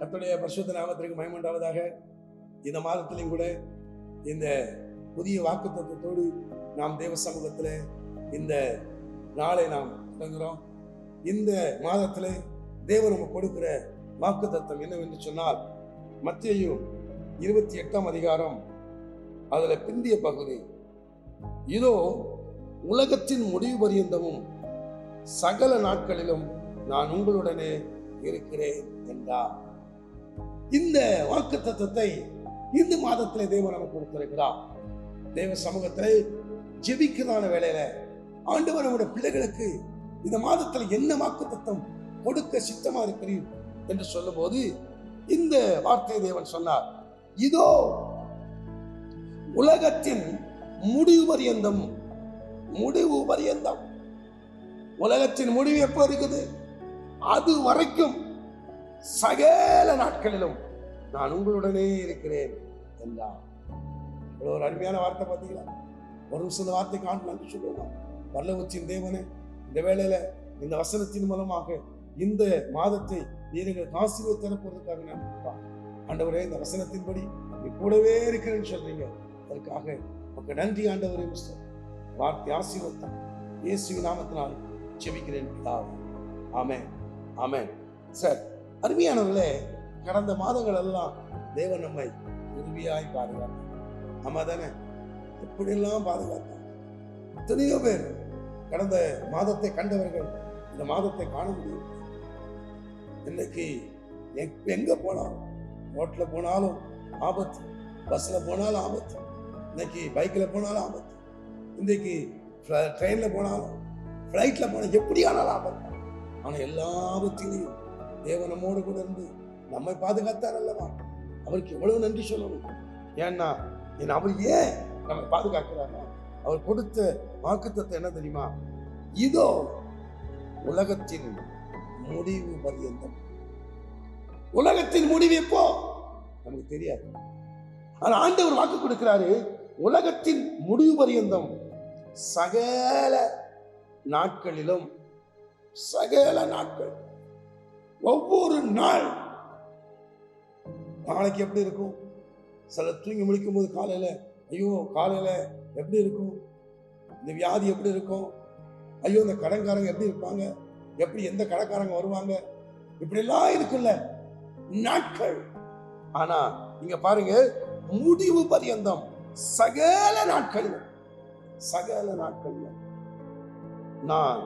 கத்துடைய பரிசுத்த நாமத்திற்கு மயமண்டாவதாக இந்த மாதத்திலையும் கூட இந்த புதிய வாக்கு தத்துவத்தோடு நாம் தேவ சமூகத்தில் இந்த நாளை நாம் தொடங்குகிறோம். இந்த மாதத்தில் தேவன் நம்ம கொடுக்கிற வாக்கு தத்துவம் என்னவென்று சொன்னால் மத்தியும் இருபத்தி எட்டாம் அதிகாரம் அதில் பிந்திய பகுதி. இதோ உலகத்தின் முடிவு பரியந்தமும் சகல நாட்களிலும் நான் உங்களுடனே இருக்கிறேன் என்றார். இந்த வாக்கு தத்துவத்தை இந்த மாதத்திலே தேவன் நமக்கு கொடுத்திருக்கிறார். தேவ சமூகத்திலே ஜெபிக்கிறதான வேலையில ஆண்டவர் நம்முடைய பிள்ளைகளுக்கு இந்த மாதத்துல என்ன வாக்கு தத்துவம் கொடுக்க சித்தமா இருக்கிறீர் என்று சொல்லும்போது இந்த வார்த்தையை தேவன் சொன்னார். இதோ உலகத்தின் முடிவு பரியந்தம் முடிவு பரியந்தம் உலகத்தின் முடிவு எப்போ இருக்குது? அது வரைக்கும் சகல நாட்களிலும் நான் உங்களுடனே இருக்கிறேன் என்றார் இவ்வளோ ஒரு அருமையான வார்த்தை பார்த்தீங்களா? ஒரு நிமிஷம் இந்த வார்த்தை காணலாம்னு சொல்லுவோம்? வல்லவச்சின் தேவனே இந்த வேளையில இந்த வசனத்தின் மூலமாக இந்த மாதத்தை நீர் எங்களுக்கு ஆசீர்வாத தரப்போறதுக்காக ஆண்டவரே இந்த வசனத்தின்படி நீ கூடவே இருக்கிறேன்னு சொல்றீங்க. அதற்காக உங்களுக்கு நன்றி ஆண்டவரே மிஸ்டர் வார்த்தை ஆசீர்வத்தம் இயேசு நாமத்தினால் செபிக்கிறேன் பிதாவே. ஆமே ஆமென். சார் அருமையானவர்களே கடந்த மாதங்கள் எல்லாம் தேவன் நம்மை உறுதியாய் பாதுகாத்தான் ஆமா தானே? எப்படியெல்லாம் பாதுகாத்தான் எத்தனையோ பேர் கடந்த மாதத்தை கண்டவர்கள் இந்த மாதத்தை காண முடியும். இன்னைக்கு எங்க- போனாலும் ரோட்டில் போனாலும் ஆபத்து பஸ்ல போனாலும் ஆபத்து இன்னைக்கு பைக்கில் போனாலும் ஆபத்து இன்னைக்கு ட்ரெயினில் போனாலும் ஃப்ளைட்டில் போனால் எப்படி ஆனாலும் ஆபத்து. ஆனால் எல்லா ஆபத்திலையும் தேவன் நம்மோடு கூட இருந்து நம்மை பாதுகாத்தார் அல்லவா? அவருக்கு எவ்வளவு நன்றி சொல்லணும். ஏன்னா ஏன்னா அவர் ஏன் நம்மை பாதுகாக்கிறாரா அவர் கொடுத்த வாக்குத்தத்தை என்ன தெரியுமா? இதோ உலகத்தின் முடிவு பரியந்தம். உலகத்தின் முடிவு எப்போ? நமக்கு தெரியாது. ஆனா ஆண்டவர் வாக்கு கொடுக்கிறாரு உலகத்தின் முடிவு பரியந்தம் சகல நாட்களிலும் சகல நாட்கள். ஒவ்வொரு நாள் நாளைக்கு எப்படி இருக்கும்? சில தூங்கி முழிக்கும் போது காலையில் ஐயோ காலையில் எப்படி இருக்கும்? இந்த வியாதி எப்படி இருக்கும்? ஐயோ இந்த கடன்காரங்க எப்படி இருப்பாங்க? எப்படி எந்த கடைக்காரங்க வருவாங்க? இப்படிலாம் இருக்குல்ல. நாட்கள். ஆனா இங்க பாருங்க முடிவு பரியந்தம். சகல நாட்கள். சகல நாட்கள். நான்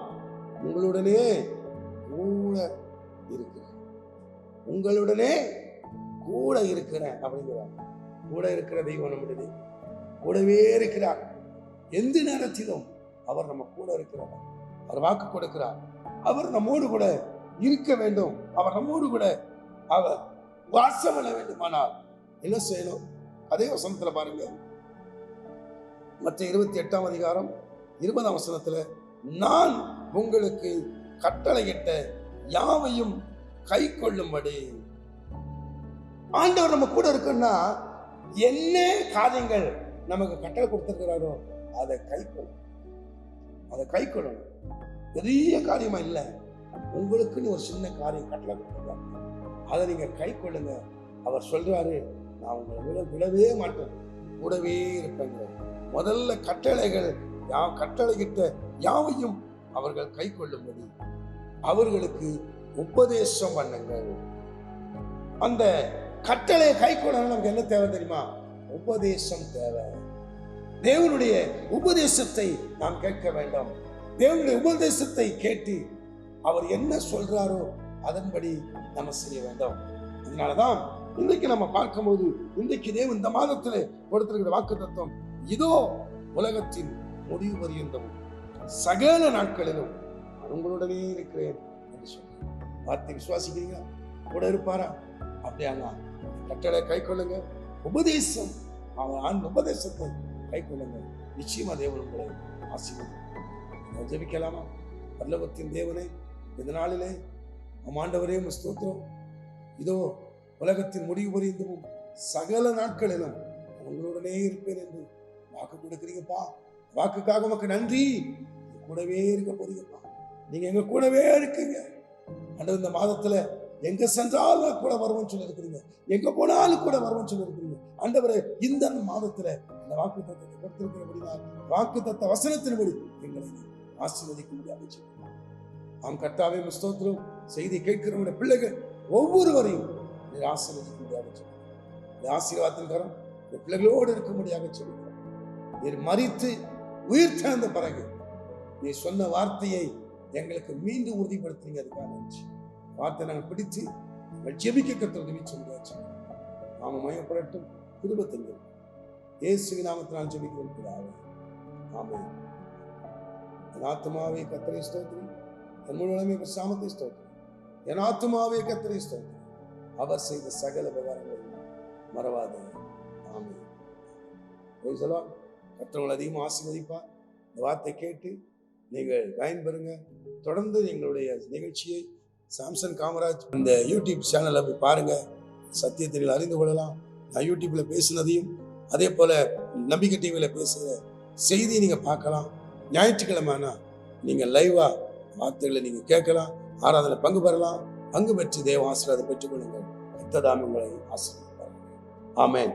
உங்களுடனே கூட உங்களுடனே கூட இருக்கிறேன் அப்படிங்கிறார். கூட இருக்கிற தெய்வம் நம்முடைய கூடவே இருக்கிறார். எந்த நேரத்திலும் அவர் நம்ம கூட இருக்கிறார். அவர் வாக்கு கொடுக்கிறார். அவர் நம்மோடு கூட இருக்க வேண்டும். அவர் நம்மோடு கூட அவர் வாசம் பண்ண வேண்டுமானால் என்ன செய்யணும்? அதே வசனத்துல பாருங்க. மற்ற இருபத்தி எட்டாம் அதிகாரம் இருபதாம் வசனத்துல நான் உங்களுக்கு கட்டளையிட்ட யாவையும் கை கொள்ளும்படி. ஆண்டவர் நம்ம கூட இருக்குன்னா என்ன காரியங்கள் நமக்கு கட்டளை கொடுத்துருக்கிறாரோ அதை கை கொள்ளும் அதை கை கொள்ளணும். பெரிய காரியமா இல்லை. உங்களுக்குன்னு ஒரு சின்ன காரியம் கட்டளை கொடுத்துருக்காரு. அதை நீங்க கை கொள்ளுங்க. அவர் சொல்றாரு நான் உங்களை விட விடவே மாட்டேன். கூடவே இருப்பேங்க. முதல்ல கட்டளைகள் யா கட்டளையிட்ட யாவையும் அவர்கள் கை கொள்ளும்படி. அவர்களுக்கு உபதேசம் பண்ணுங்கள் அந்த கட்டளையை கை கொள்ளணும் நமக்கு என்ன தேவை தெரியுமா? உபதேசம் தேவை. தேவனுடைய உபதேசத்தை நாம் கேட்க வேண்டும். தேவனுடைய உபதேசத்தை கேட்டு அவர் என்ன சொல்றாரோ அதன்படி நம்ம செய்ய வேண்டும். அதனாலதான் இன்றைக்கு நம்ம பார்க்கும்போது இன்றைக்கு தேவன் இந்த மாதத்தில் கொடுத்திருக்கிற வாக்கு தத்துவம் இதோ உலகத்தின் முடிவு பரியந்தம் சகல நாட்களிலும் உங்களுடனே இருக்கிறேன் என்று சொன்னார் வார்த்தை விசுவாசிக்கிறீங்களா? கூட இருப்பாரா? அப்படியானா கட்டளை கை கொள்ளுங்க. உபதேசம். அவன் ஆண் உபதேசத்தை கை கொள்ளுங்க. நிச்சயமா தேவன் உங்களை ஆசீர்வாதம் ஜபிக்கலாமா? பல்லவத்தின் தேவனே இந்த நாளிலே ஆண்டவரே ஸ்தோத்திரம். இதோ உலகத்தின் முடிவு புரிந்தும் சகல நாட்களிலும் உங்களுடனே இருப்பேன் என்று வாக்கு கொடுக்குறீங்கப்பா. வாக்குக்காக உமக்கு நன்றி. கூடவே இருக்க போறீங்கப்பா. நீங்க எங்க கூடவே இருக்கீங்க. ஆண்டவர் இந்த மாதத்துல எங்க சென்றாலும் கூட வருவோம் சொல்லி இருக்கிறீங்க எங்க போனாலும் கூட வருவோம் சொல்லியிருக்கிறீங்க. ஆண்டவரே இந்த மாதத்துல இந்த வாக்கு தத்துவத்தை கொடுத்திருக்கிறபடினால் வாக்கு தத்த வசனத்தின்படி எங்களை ஆசீர்வதிக்க முடியாது நாம் கர்த்தாவே ஸ்தோத்திரம். செய்தி கேட்கிறவங்களுடைய பிள்ளைகள் ஒவ்வொருவரையும் ஆசீர்வதிக்க முடியாது இந்த ஆசீர்வாதத்தின் கரம் இந்த பிள்ளைகளோடு இருக்கும்படியாக சொல்லுகிறோம் நீர் மறித்து உயிர் திறந்த பிறகு நீ சொன்ன வார்த்தையை எங்களுக்கு மீண்டும் உறுதிப்படுத்துறீங்க அதுக்காக இருந்துச்சு வார்த்தை நாங்கள் பிடிச்சு நாங்கள் ஜெபிக்க கத்த உதவி சொல்லியாச்சு நாம மயப்படட்டும். திருபத்தஞ்சு இயேசுவி நாமத்தினால் ஜெபிக்கிறோம் பிதாவே. ஆமென். என் ஆத்மாவே கத்திரை ஸ்தோத்திரி. என் முழுவதுமே சாமத்தை ஸ்தோத்திரி. என் ஆத்மாவே கத்திரை ஸ்தோத்திரி. அவர் செய்த சகல விவகாரங்களை மறவாத. ஆமென். சொல்லலாம் கத்தவங்களை அதிகமாக ஆசீர்வதிப்பார். இந்த வார்த்தை கேட்டு நீங்கள் பயன்பெறுங்க. தொடர்ந்து எங்களுடைய நிகழ்ச்சியை சாம்சன் காமராஜ் இந்த யூடியூப் சேனலை போய் பாருங்கள் சத்தியத்தை நீங்கள் அறிந்து கொள்ளலாம். நான் யூடியூப்பில் பேசினதையும் அதே போல் நம்பிக்கை டிவியில் பேசுகிற செய்தியை நீங்கள் பார்க்கலாம். ஞாயிற்றுக்கிழமைனா நீங்கள் லைவாக வார்த்தைகளை நீங்கள் கேட்கலாம். ஆராதனை பங்கு பெறலாம். பங்கு பெற்று தேவ ஆசீர்வாதம் பெற்றுக்கொள்ளுங்கள். கத்ததாம் உங்களை ஆசீர்வதிப்பார்கள் ஆமென்.